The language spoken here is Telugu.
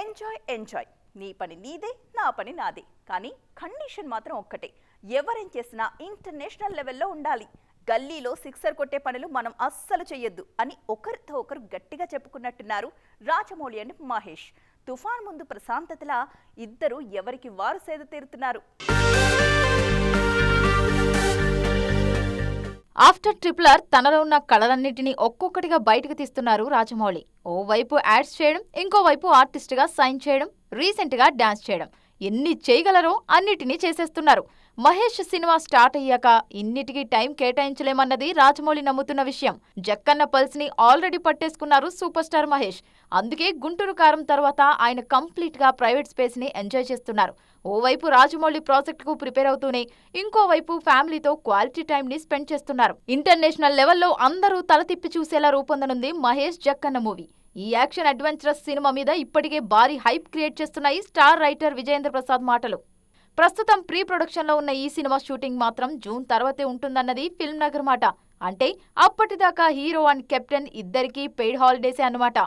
ఎంజాయ్ ఎంజాయ్ నీ పని నీదే నా పని నాదే. కానీ కండిషన్ మాత్రం ఒక్కటే. ఎవరేం చేసినా ఇంటర్నేషనల్ లెవెల్లో ఉండాలి. గల్లీలో సిక్సర్ కొట్టే పనులు మనం అస్సలు చేయొద్దు అని ఒకరితో ఒకరు గట్టిగా చెప్పుకున్నట్టున్నారు రాజమౌళి అండ్ మహేష్. తుఫాన్ ముందు ప్రశాంతతలా ఇద్దరు ఎవరికి వారు సేద తీరుతున్నారు? ఆఫ్టర్ ట్రిపులర్ తనలో ఉన్న కళలన్నింటినీ ఒక్కొక్కటిగా బయటకు తీస్తున్నారు రాజమౌళి. ఓవైపు యాడ్స్ చేయడం ఇంకోవైపు ఆర్టిస్ట్గా సైన్ చేయడం రీసెంట్గా డ్యాన్స్ చేయడం. ఎన్ని చేయగలరో అన్నిటినీ చేసేస్తున్నారు. మహేష్ సినిమా స్టార్ట్ అయ్యాక ఇన్నిటికీ టైం కేటాయించలేమన్నది రాజమౌళి నమ్ముతున్న విషయం. జక్కన్న పల్స్ని ఆల్రెడీ పట్టేసుకున్నారు సూపర్ స్టార్ మహేష్. అందుకే గుంటూరు కారం తర్వాత ఆయన కంప్లీట్గా ప్రైవేట్ స్పేస్ని ఎంజాయ్ చేస్తున్నారు. ఓవైపు రాజమౌళి ప్రాజెక్ట్కు ప్రిపేర్ అవుతూనే ఇంకోవైపు ఫ్యామిలీతో క్వాలిటీ టైం ని స్పెండ్ చేస్తున్నారు. ఇంటర్నేషనల్ లెవెల్లో అందరూ తల తిప్పి చూసేలా రూపొందనుంది మహేష్ జక్కన్న మూవీ. ఈ యాక్షన్ అడ్వెంచరస్ సినిమా మీద ఇప్పటికే భారీ హైప్ క్రియేట్ చేస్తున్నాయి స్టార్ రైటర్ విజయేంద్ర ప్రసాద్ మాటలు. ప్రస్తుతం ప్రీ ప్రొడక్షన్లో ఉన్న ఈ సినిమా షూటింగ్ మాత్రం జూన్ తర్వాతే ఉంటుందన్నది ఫిల్మ్ నగర్ మాట. అంటే అప్పటిదాకా హీరో అండ్ కెప్టెన్ ఇద్దరికీ పెయిడ్ హాలిడేసే అన్నమాట.